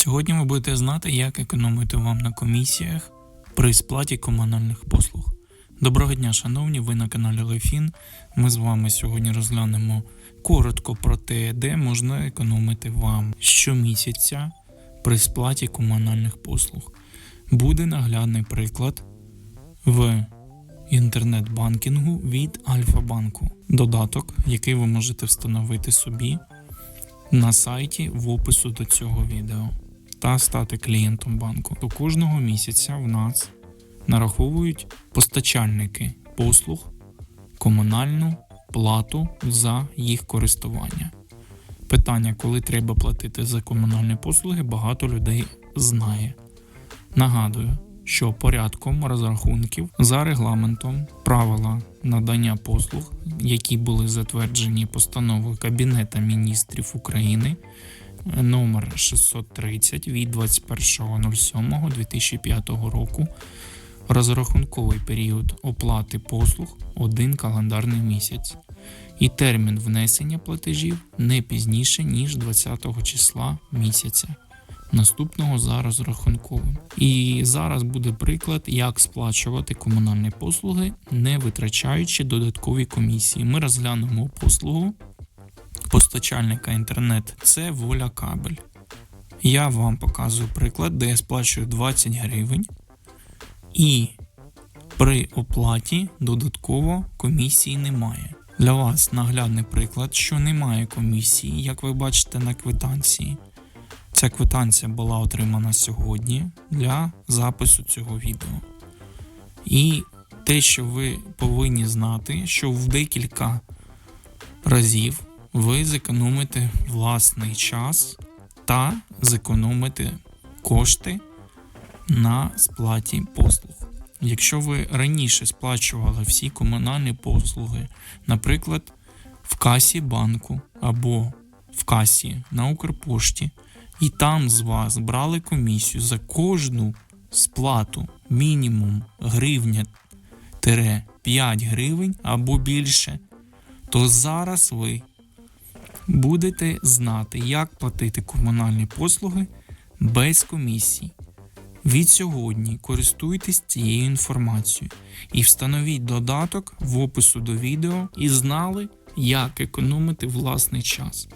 Сьогодні ви будете знати, як економити вам на комісіях при сплаті комунальних послуг. Доброго дня, шановні! Ви на каналі Лефін. Ми з вами сьогодні розглянемо коротко про те, де можна економити вам щомісяця при сплаті комунальних послуг. Буде наглядний приклад в інтернет-банкінгу від Альфа-банку. Додаток, який ви можете встановити собі на сайті в опису до цього відео та стати клієнтом банку. До кожного місяця в нас нараховують постачальники послуг комунальну плату за їх користування. Питання, коли треба платити за комунальні послуги, багато людей знає. Нагадую, що порядком розрахунків за регламентом правила надання послуг, які були затверджені постановою Кабінета міністрів України номер 630 від 21.07.2005 року, розрахунковий період оплати послуг один календарний місяць і термін внесення платежів не пізніше ніж 20 числа місяця наступного за розрахунковим. І зараз буде приклад, як сплачувати комунальні послуги, не витрачаючи додаткові комісії. Ми розглянемо послугу постачальника інтернет. Це воля кабель. Я вам показую приклад, де я сплачую 20 гривень, і при оплаті додатково комісії немає. Для вас наглядний приклад, що немає комісії, як ви бачите на квитанції. Ця квитанція була отримана сьогодні для запису цього відео. І те, що ви повинні знати, що в декілька разів ви зекономите власний час та зекономите кошти на сплаті послуг. Якщо ви раніше сплачували всі комунальні послуги, наприклад, в касі банку або в касі на Укрпошті, і там з вас брали комісію за кожну сплату мінімум гривня 5 гривень або більше, то зараз ви будете знати, як платити комунальні послуги без комісії. Від сьогодні користуйтесь цією інформацією і встановіть додаток в опису до відео і знали, як економити власний час.